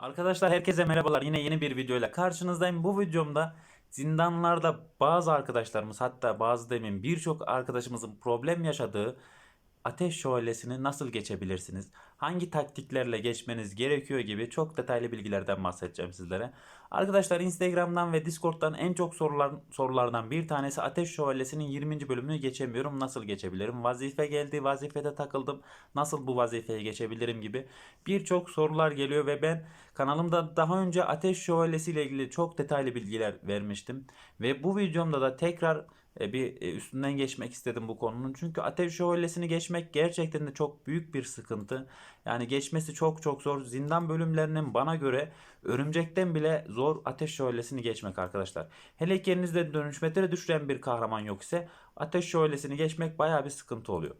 Arkadaşlar herkese merhabalar. Yine yeni bir videoyla karşınızdayım. Bu videomda zindanlarda bazı arkadaşlarımız hatta bazı demin birçok arkadaşımızın problem yaşadığı ateş şövalyesini nasıl geçebilirsiniz? Hangi taktiklerle geçmeniz gerekiyor gibi çok detaylı bilgilerden bahsedeceğim sizlere. Arkadaşlar Instagram'dan ve Discord'dan en çok sorular, sorulardan bir tanesi Ateş Şövalyesi'nin 20. bölümünü geçemiyorum. Nasıl geçebilirim? Vazife geldi, vazifede takıldım. Nasıl bu vazifeye geçebilirim gibi birçok sorular geliyor ve ben kanalımda daha önce Ateş Şövalyesi ile ilgili çok detaylı bilgiler vermiştim. Ve bu videomda da tekrar e, bir e, üstünden geçmek istedim bu konunun. Çünkü Ateş Şövalyesi'ni geçmek gerçekten de çok büyük bir sıkıntı. Yani geçmesi çok çok zor. Zindan bölümlerinin bana göre örümcekten bile zor Ateş Şövalyesi'ni geçmek arkadaşlar. Hele ki elinizde düşüren bir kahraman yok ise Ateş Şövalyesi'ni geçmek baya bir sıkıntı oluyor.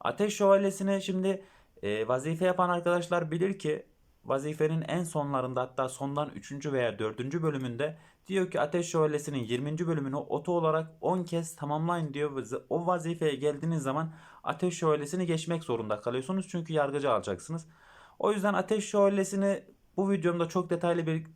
Ateş Şövalyesi'ni şimdi e, vazife yapan arkadaşlar bilir ki vazifenin en sonlarında hatta sondan 3. veya 4. bölümünde diyor ki Ateş Şövalyesi'nin 20. bölümünü oto olarak 10 kez tamamlayın diyor. O vazifeye geldiğiniz zaman Ateş Şövalyesi'ni geçmek zorunda kalıyorsunuz çünkü yargıcı alacaksınız. O yüzden Ateş Şövalyesi'ni bu videomda çok detaylı bir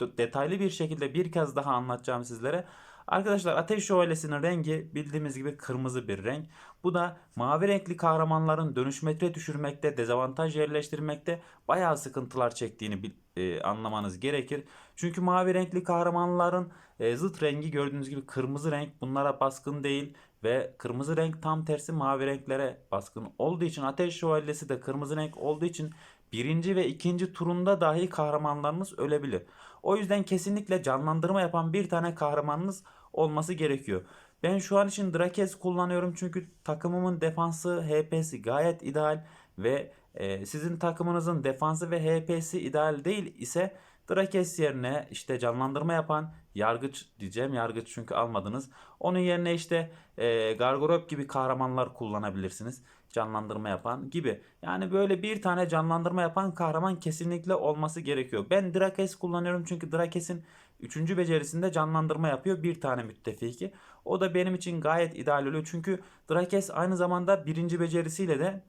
detaylı bir şekilde bir kez daha anlatacağım sizlere. Arkadaşlar Ateş Şövalyesi'nin rengi bildiğimiz gibi kırmızı bir renk. Bu da mavi renkli kahramanların dönüşmetre düşürmekte, dezavantaj yerleştirmekte bayağı sıkıntılar çektiğini e, anlamanız gerekir. Çünkü mavi renkli kahramanların e, zıt rengi gördüğünüz gibi kırmızı renk bunlara baskın değil ve kırmızı renk tam tersi mavi renklere baskın olduğu için Ateş Şövalyesi de kırmızı renk olduğu için birinci ve ikinci turunda dahi kahramanlarınız ölebilir. O yüzden kesinlikle canlandırma yapan bir tane kahramanınız olması gerekiyor. Ben şu an için Drakes kullanıyorum çünkü takımımın defansı HP'si gayet ideal ve e, sizin takımınızın defansı ve HP'si ideal değil ise Drakes yerine işte canlandırma yapan yargıç diyeceğim yargıç çünkü almadınız. Onun yerine işte e, Gargorop gibi kahramanlar kullanabilirsiniz. Canlandırma yapan gibi. Yani böyle bir tane canlandırma yapan kahraman kesinlikle olması gerekiyor. Ben Drakes kullanıyorum çünkü Drakes'in 3. becerisinde canlandırma yapıyor bir tane müttefiki. O da benim için gayet ideal oluyor. Çünkü Drakes aynı zamanda birinci becerisiyle de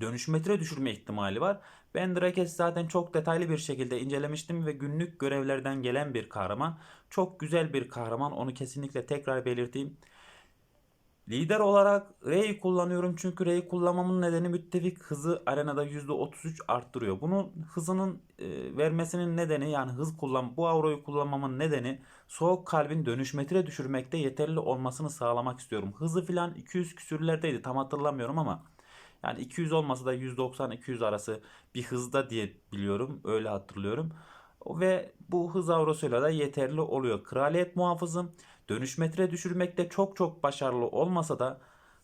dönüşmetre düşürme ihtimali var. Ben Drakes zaten çok detaylı bir şekilde incelemiştim ve günlük görevlerden gelen bir kahraman. Çok güzel bir kahraman. Onu kesinlikle tekrar belirteyim. Lider olarak Rey'i kullanıyorum çünkü Rey'i kullanmamın nedeni müttefik hızı arenada %33 arttırıyor. Bunun hızının e, vermesinin nedeni yani hız kullan bu avroyu kullanmamın nedeni soğuk kalbin dönüşmetre düşürmekte yeterli olmasını sağlamak istiyorum. Hızı filan 200 küsürlerdeydi tam hatırlamıyorum ama yani 200 olmasa da 190-200 arası bir hızda diye biliyorum. Öyle hatırlıyorum. Ve bu hız avrosuyla da yeterli oluyor. Kraliyet muhafızım dönüşmetre düşürmekte çok çok başarılı olmasa da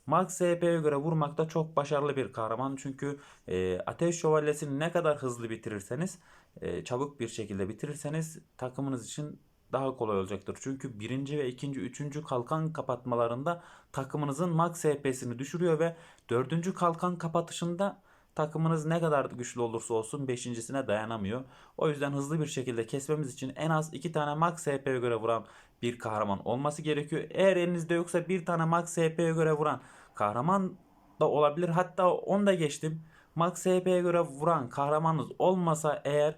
Max HP'ye göre vurmakta çok başarılı bir kahraman. Çünkü e, Ateş Şövalyesi'ni ne kadar hızlı bitirirseniz, e, çabuk bir şekilde bitirirseniz takımınız için daha kolay olacaktır. Çünkü birinci ve ikinci, üçüncü kalkan kapatmalarında takımınızın max HP'sini düşürüyor ve dördüncü kalkan kapatışında takımınız ne kadar güçlü olursa olsun beşincisine dayanamıyor. O yüzden hızlı bir şekilde kesmemiz için en az iki tane max HP'ye göre vuran bir kahraman olması gerekiyor. Eğer elinizde yoksa bir tane max HP'ye göre vuran kahraman da olabilir. Hatta onu da geçtim. Max HP'ye göre vuran kahramanınız olmasa eğer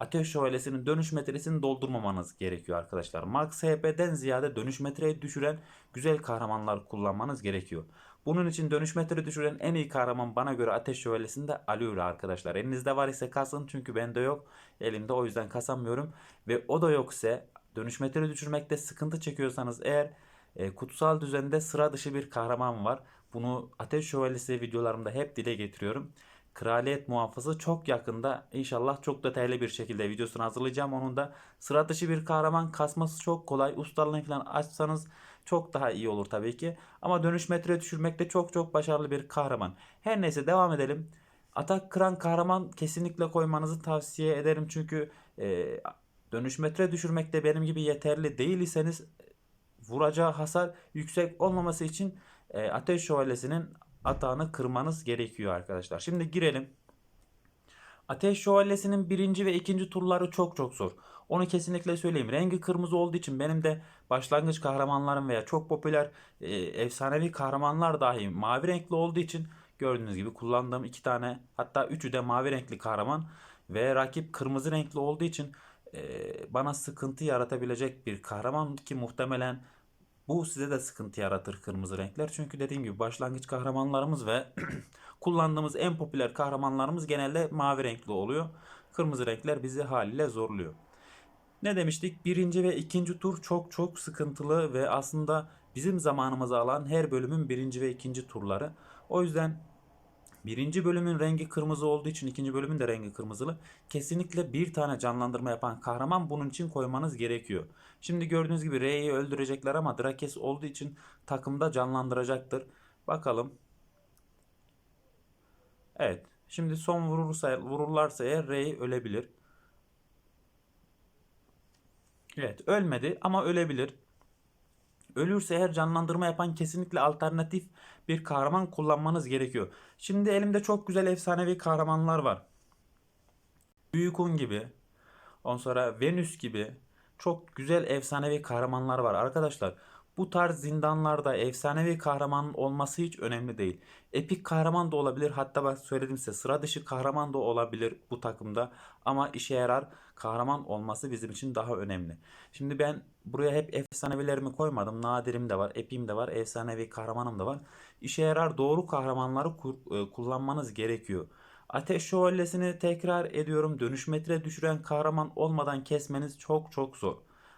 Ateş Şövalyesi'nin dönüş metresini doldurmamanız gerekiyor arkadaşlar. Max HP'den ziyade dönüş metreyi düşüren güzel kahramanlar kullanmanız gerekiyor. Bunun için dönüş metre düşüren en iyi kahraman bana göre Ateş Şövalyesi'nde Alura arkadaşlar. Elinizde var ise kasın çünkü bende yok. Elimde o yüzden kasamıyorum. Ve o da yok ise dönüş metre düşürmekte sıkıntı çekiyorsanız eğer e, kutsal düzende sıra dışı bir kahraman var. Bunu Ateş Şövalyesi videolarımda hep dile getiriyorum. Kraliyet Muhafızı çok yakında inşallah çok detaylı bir şekilde videosunu hazırlayacağım. Onun da sıra dışı bir kahraman kasması çok kolay. Ustalığını falan açsanız çok daha iyi olur tabii ki. Ama dönüş metre düşürmekte çok çok başarılı bir kahraman. Her neyse devam edelim. Atak kıran kahraman kesinlikle koymanızı tavsiye ederim. Çünkü e, dönüş metre düşürmekte benim gibi yeterli değil iseniz vuracağı hasar yüksek olmaması için e, Ateş Şövalyesi'nin atağını kırmanız gerekiyor arkadaşlar. Şimdi girelim. Ateş Şövalyesi'nin birinci ve ikinci turları çok çok zor. Onu kesinlikle söyleyeyim. Rengi kırmızı olduğu için benim de başlangıç kahramanlarım veya çok popüler e, efsanevi kahramanlar dahi mavi renkli olduğu için gördüğünüz gibi kullandığım iki tane hatta üçü de mavi renkli kahraman ve rakip kırmızı renkli olduğu için e, bana sıkıntı yaratabilecek bir kahraman ki muhtemelen bu size de sıkıntı yaratır kırmızı renkler. Çünkü dediğim gibi başlangıç kahramanlarımız ve kullandığımız en popüler kahramanlarımız genelde mavi renkli oluyor. Kırmızı renkler bizi haliyle zorluyor. Ne demiştik? Birinci ve ikinci tur çok çok sıkıntılı ve aslında bizim zamanımızı alan her bölümün birinci ve ikinci turları. O yüzden birinci bölümün rengi kırmızı olduğu için ikinci bölümün de rengi kırmızılı. Kesinlikle bir tane canlandırma yapan kahraman bunun için koymanız gerekiyor. Şimdi gördüğünüz gibi Rey'i öldürecekler ama Drakes olduğu için takımda canlandıracaktır. Bakalım. Evet. Şimdi son vurursa, vururlarsa eğer Rey ölebilir. Evet ölmedi ama ölebilir. Ölürse eğer canlandırma yapan kesinlikle alternatif bir kahraman kullanmanız gerekiyor. Şimdi elimde çok güzel efsanevi kahramanlar var. Büyük Un gibi, ondan sonra Venüs gibi çok güzel efsanevi kahramanlar var arkadaşlar. Bu tarz zindanlarda efsanevi kahramanın olması hiç önemli değil. Epik kahraman da olabilir. Hatta bak söyledim size sıra dışı kahraman da olabilir bu takımda. Ama işe yarar kahraman olması bizim için daha önemli. Şimdi ben buraya hep efsanevilerimi koymadım. Nadirim de var, epim de var, efsanevi kahramanım da var. İşe yarar doğru kahramanları e, kullanmanız gerekiyor. Ateş şövalyesini tekrar ediyorum. Dönüş metre düşüren kahraman olmadan kesmeniz çok çok zor.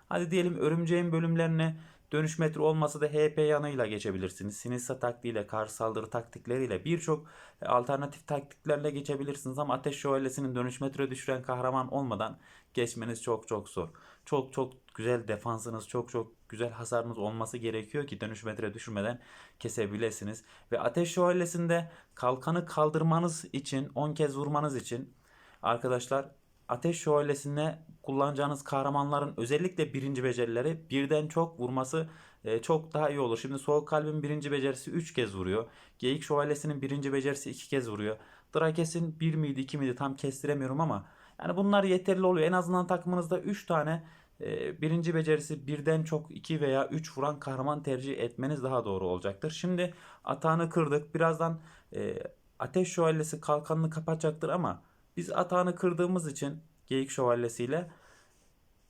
Hadi diyelim örümceğin bölümlerini dönüş metre olmasa da HP yanıyla geçebilirsiniz. Sinisa taktiğiyle, karşı saldırı taktikleriyle birçok e, alternatif taktiklerle geçebilirsiniz ama ateş şövalyesinin dönüş metre düşüren kahraman olmadan geçmeniz çok çok zor. Çok çok güzel defansınız, çok çok güzel hasarınız olması gerekiyor ki dönüş metre düşürmeden kesebilirsiniz. Ve ateş şövalyesinde kalkanı kaldırmanız için, 10 kez vurmanız için arkadaşlar Ateş Şövalyesi'ne kullanacağınız kahramanların özellikle birinci becerileri birden çok vurması e, çok daha iyi olur. Şimdi Soğuk Kalbin birinci becerisi 3 kez vuruyor. Geyik Şövalyesi'nin birinci becerisi 2 kez vuruyor. Drakes'in 1 miydi 2 miydi tam kestiremiyorum ama yani bunlar yeterli oluyor. En azından takımınızda 3 tane e, birinci becerisi birden çok 2 veya 3 vuran kahraman tercih etmeniz daha doğru olacaktır. Şimdi atağını kırdık. Birazdan e, Ateş Şövalyesi kalkanını kapatacaktır ama biz atağını kırdığımız için Geyik Şövalyesiyle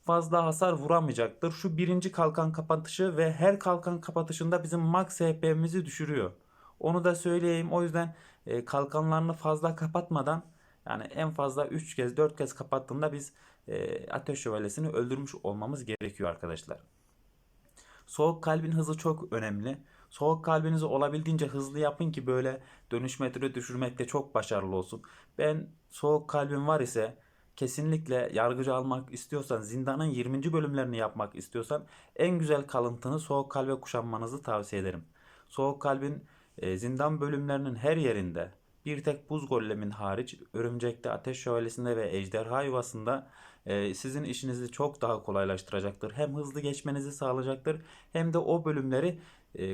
fazla hasar vuramayacaktır. Şu birinci kalkan kapatışı ve her kalkan kapatışında bizim max HP'mizi düşürüyor. Onu da söyleyeyim. O yüzden e, kalkanlarını fazla kapatmadan yani en fazla 3 kez 4 kez kapattığında biz e, ateş şövalyesini öldürmüş olmamız gerekiyor arkadaşlar. Soğuk kalbin hızı çok önemli. Soğuk kalbinizi olabildiğince hızlı yapın ki böyle dönüş metre düşürmekte çok başarılı olsun. Ben soğuk kalbim var ise kesinlikle yargıcı almak istiyorsan zindanın 20. bölümlerini yapmak istiyorsan en güzel kalıntını soğuk kalbe kuşanmanızı tavsiye ederim. Soğuk kalbin e, zindan bölümlerinin her yerinde bir tek buz gollemin hariç örümcekte, ateş şövalyesinde ve ejderha yuvasında e, sizin işinizi çok daha kolaylaştıracaktır. Hem hızlı geçmenizi sağlayacaktır hem de o bölümleri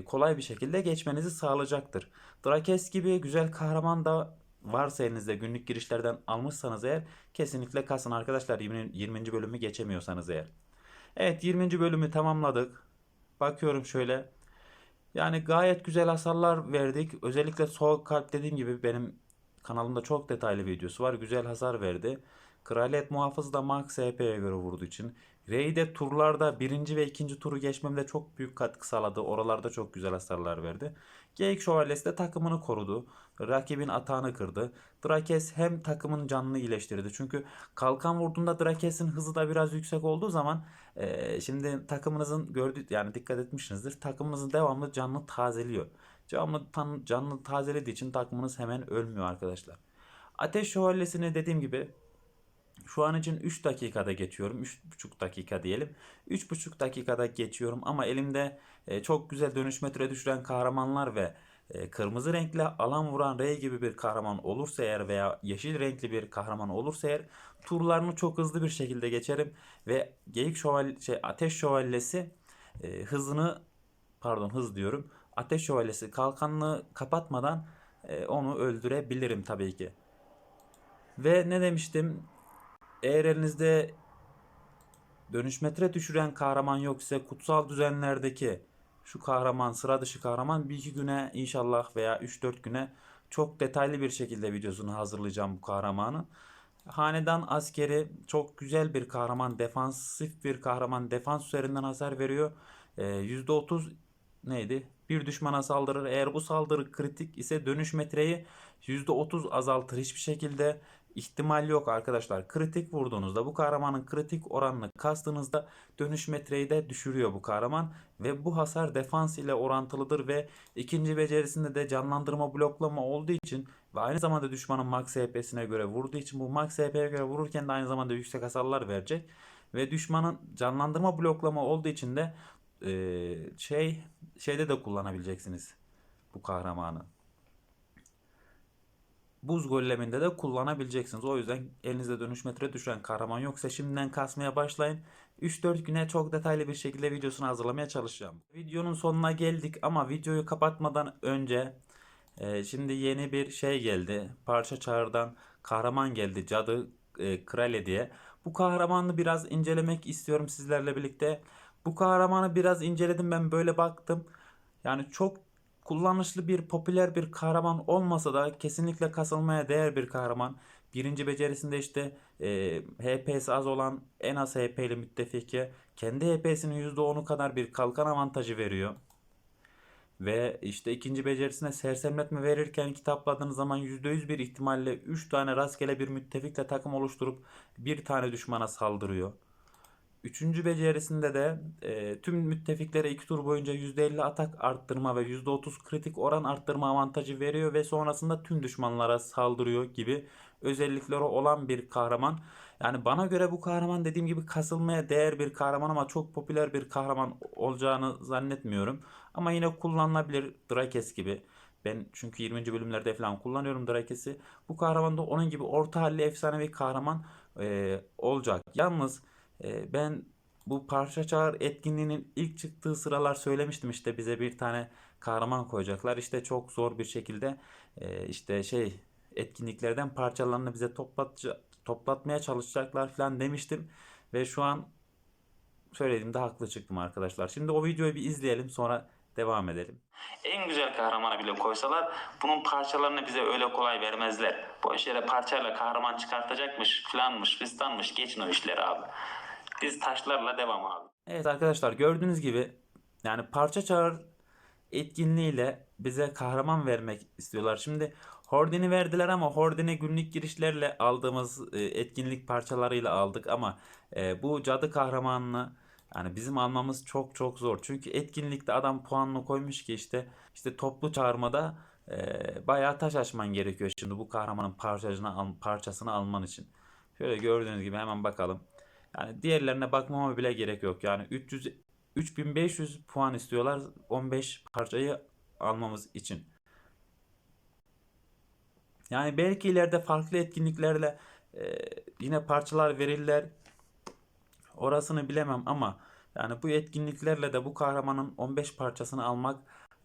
kolay bir şekilde geçmenizi sağlayacaktır. Drakes gibi güzel kahraman da varsa elinizde günlük girişlerden almışsanız eğer kesinlikle kasın arkadaşlar 20. 20. bölümü geçemiyorsanız eğer. Evet 20. bölümü tamamladık. Bakıyorum şöyle. Yani gayet güzel hasarlar verdik. Özellikle soğuk kalp dediğim gibi benim kanalımda çok detaylı videosu var. Güzel hasar verdi. Kraliyet muhafızı da max HP'ye göre vurduğu için. Rey'de turlarda birinci ve ikinci turu geçmemde çok büyük katkı sağladı. Oralarda çok güzel hasarlar verdi. Geyik Şövalyesi de takımını korudu. Rakibin atağını kırdı. Drakes hem takımın canını iyileştirdi. Çünkü kalkan vurduğunda Drakes'in hızı da biraz yüksek olduğu zaman e, şimdi takımınızın gördüğü yani dikkat etmişsinizdir. Takımınızın devamlı canını tazeliyor. Devamlı tan- canını tazelediği için takımınız hemen ölmüyor arkadaşlar. Ateş Şövalyesi'ni dediğim gibi şu an için 3 dakikada geçiyorum. 3,5 dakika diyelim. 3,5 dakikada geçiyorum ama elimde e, çok güzel dönüş metre düşüren kahramanlar ve e, kırmızı renkli alan vuran Rey gibi bir kahraman olursa eğer veya yeşil renkli bir kahraman olursa eğer turlarını çok hızlı bir şekilde geçerim ve Geyik Şövalye şey Ateş Şövalyesi e, hızını pardon hız diyorum. Ateş Şövalyesi kalkanını kapatmadan e, onu öldürebilirim tabii ki. Ve ne demiştim? Eğer elinizde dönüş metre düşüren kahraman yok ise kutsal düzenlerdeki şu kahraman sıra dışı kahraman bir iki güne inşallah veya 3-4 güne çok detaylı bir şekilde videosunu hazırlayacağım bu kahramanı. Hanedan askeri çok güzel bir kahraman, defansif bir kahraman, defans üzerinden hasar veriyor. Ee, %30 neydi? Bir düşmana saldırır. Eğer bu saldırı kritik ise dönüş metreyi %30 azaltır. Hiçbir şekilde ihtimal yok arkadaşlar. Kritik vurduğunuzda bu kahramanın kritik oranını kastığınızda dönüş metreyi de düşürüyor bu kahraman. Ve bu hasar defans ile orantılıdır ve ikinci becerisinde de canlandırma bloklama olduğu için ve aynı zamanda düşmanın max HP'sine göre vurduğu için bu max HP'ye göre vururken de aynı zamanda yüksek hasarlar verecek. Ve düşmanın canlandırma bloklama olduğu için de eee, şey şeyde de kullanabileceksiniz bu kahramanı. Buz golleminde de kullanabileceksiniz. O yüzden elinizde dönüş metre düşen kahraman yoksa şimdiden kasmaya başlayın. 3-4 güne çok detaylı bir şekilde videosunu hazırlamaya çalışacağım. Videonun sonuna geldik ama videoyu kapatmadan önce e, şimdi yeni bir şey geldi. Parça çağrıdan kahraman geldi. Cadı e, Krale diye. Bu kahramanı biraz incelemek istiyorum sizlerle birlikte. Bu kahramanı biraz inceledim ben böyle baktım. Yani çok kullanışlı bir popüler bir kahraman olmasa da kesinlikle kasılmaya değer bir kahraman. Birinci becerisinde işte e, HP'si az olan en az HP'li müttefike kendi HP'sinin %10'u kadar bir kalkan avantajı veriyor. Ve işte ikinci becerisine sersemletme verirken kitapladığınız zaman %100 bir ihtimalle 3 tane rastgele bir müttefikle takım oluşturup bir tane düşmana saldırıyor. Üçüncü becerisinde de e, tüm müttefiklere 2 tur boyunca %50 atak arttırma ve %30 kritik oran arttırma avantajı veriyor ve sonrasında tüm düşmanlara saldırıyor gibi özellikleri olan bir kahraman. Yani bana göre bu kahraman dediğim gibi kasılmaya değer bir kahraman ama çok popüler bir kahraman olacağını zannetmiyorum. Ama yine kullanılabilir Drakes gibi. Ben çünkü 20. bölümlerde falan kullanıyorum Drakes'i. Bu kahraman da onun gibi orta halli efsanevi kahraman e, olacak. Yalnız e, ben bu parça çağır etkinliğinin ilk çıktığı sıralar söylemiştim işte bize bir tane kahraman koyacaklar. İşte çok zor bir şekilde e, işte şey etkinliklerden parçalarını bize toplatca, toplatmaya çalışacaklar falan demiştim. Ve şu an söylediğimde haklı çıktım arkadaşlar. Şimdi o videoyu bir izleyelim sonra devam edelim. En güzel kahramanı bile koysalar bunun parçalarını bize öyle kolay vermezler. Boş yere parçayla kahraman çıkartacakmış filanmış fistanmış geçin o işleri abi. Biz taşlarla devam abi. Evet arkadaşlar gördüğünüz gibi yani parça çağır etkinliğiyle bize kahraman vermek istiyorlar. Şimdi Hordin'i verdiler ama Hordin'i günlük girişlerle aldığımız e, etkinlik parçalarıyla aldık ama e, bu cadı kahramanını yani bizim almamız çok çok zor. Çünkü etkinlikte adam puanını koymuş ki işte işte toplu çağırmada e, bayağı taş açman gerekiyor şimdi bu kahramanın parçasını, al, parçasını alman için. Şöyle gördüğünüz gibi hemen bakalım. Yani diğerlerine bakmama bile gerek yok. Yani 300 3500 puan istiyorlar 15 parçayı almamız için. Yani belki ileride farklı etkinliklerle e, yine parçalar verirler. Orasını bilemem ama yani bu etkinliklerle de bu kahramanın 15 parçasını almak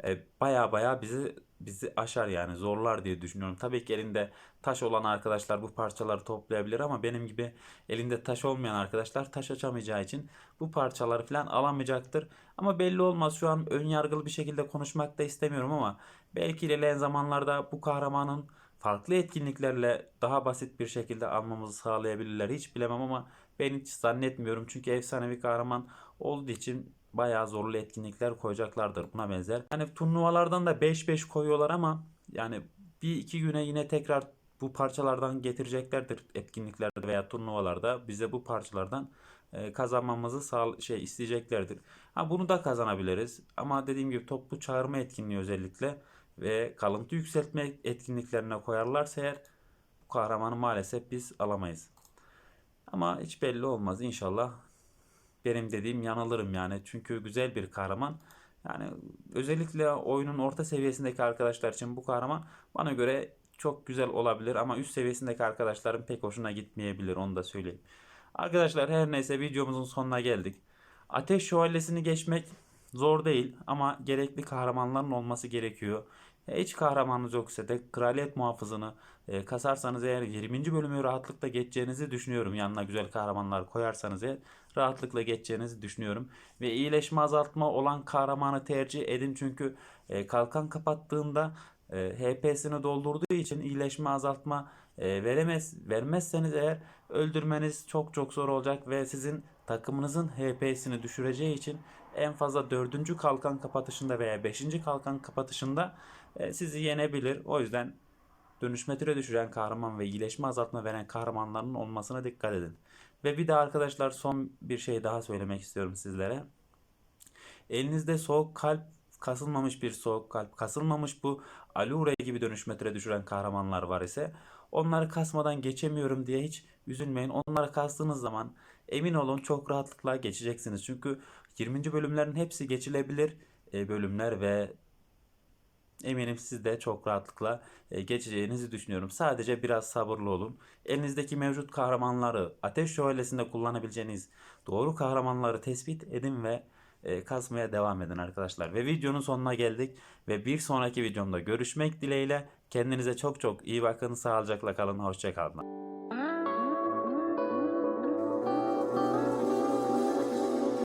e, baya baya bizi bizi aşar yani zorlar diye düşünüyorum. Tabii ki elinde taş olan arkadaşlar bu parçaları toplayabilir ama benim gibi elinde taş olmayan arkadaşlar taş açamayacağı için bu parçaları falan alamayacaktır. Ama belli olmaz şu an ön yargılı bir şekilde konuşmak da istemiyorum ama belki ilerleyen zamanlarda bu kahramanın farklı etkinliklerle daha basit bir şekilde almamızı sağlayabilirler. Hiç bilemem ama ben hiç zannetmiyorum. Çünkü efsanevi kahraman olduğu için bayağı zorlu etkinlikler koyacaklardır buna benzer. Yani turnuvalardan da 5-5 koyuyorlar ama yani bir iki güne yine tekrar bu parçalardan getireceklerdir etkinliklerde veya turnuvalarda bize bu parçalardan e, kazanmamızı sağ şey isteyeceklerdir. Ha bunu da kazanabiliriz ama dediğim gibi toplu çağırma etkinliği özellikle ve kalıntı yükseltme etkinliklerine koyarlarsa eğer bu kahramanı maalesef biz alamayız. Ama hiç belli olmaz inşallah benim dediğim yanılırım yani. Çünkü güzel bir kahraman. Yani özellikle oyunun orta seviyesindeki arkadaşlar için bu kahraman bana göre çok güzel olabilir ama üst seviyesindeki arkadaşların pek hoşuna gitmeyebilir onu da söyleyeyim. Arkadaşlar her neyse videomuzun sonuna geldik. Ateş şövalyesini geçmek zor değil ama gerekli kahramanların olması gerekiyor. Hiç kahramanınız yoksa da kraliyet muhafızını e, kasarsanız eğer 20. bölümü rahatlıkla geçeceğinizi düşünüyorum. Yanına güzel kahramanlar koyarsanız eğer rahatlıkla geçeceğinizi düşünüyorum. Ve iyileşme azaltma olan kahramanı tercih edin çünkü e, kalkan kapattığında e, HP'sini doldurduğu için iyileşme azaltma e, veremez vermezseniz eğer öldürmeniz çok çok zor olacak ve sizin takımınızın HP'sini düşüreceği için en fazla dördüncü kalkan kapatışında veya beşinci kalkan kapatışında sizi yenebilir. O yüzden dönüşme türe düşüren kahraman ve iyileşme azaltma veren kahramanların olmasına dikkat edin. Ve bir de arkadaşlar son bir şey daha söylemek istiyorum sizlere. Elinizde soğuk kalp kasılmamış bir soğuk kalp, kasılmamış bu Alure gibi dönüşme türe düşüren kahramanlar var ise onları kasmadan geçemiyorum diye hiç üzülmeyin. Onları kastığınız zaman emin olun çok rahatlıkla geçeceksiniz. Çünkü 20. bölümlerin hepsi geçilebilir e, bölümler ve Eminim siz de çok rahatlıkla e, geçeceğinizi düşünüyorum. Sadece biraz sabırlı olun. Elinizdeki mevcut kahramanları Ateş Şövalyesi'nde kullanabileceğiniz doğru kahramanları tespit edin ve e, kasmaya devam edin arkadaşlar. Ve videonun sonuna geldik ve bir sonraki videomda görüşmek dileğiyle kendinize çok çok iyi bakın. Sağlıcakla kalın. Hoşçakalın.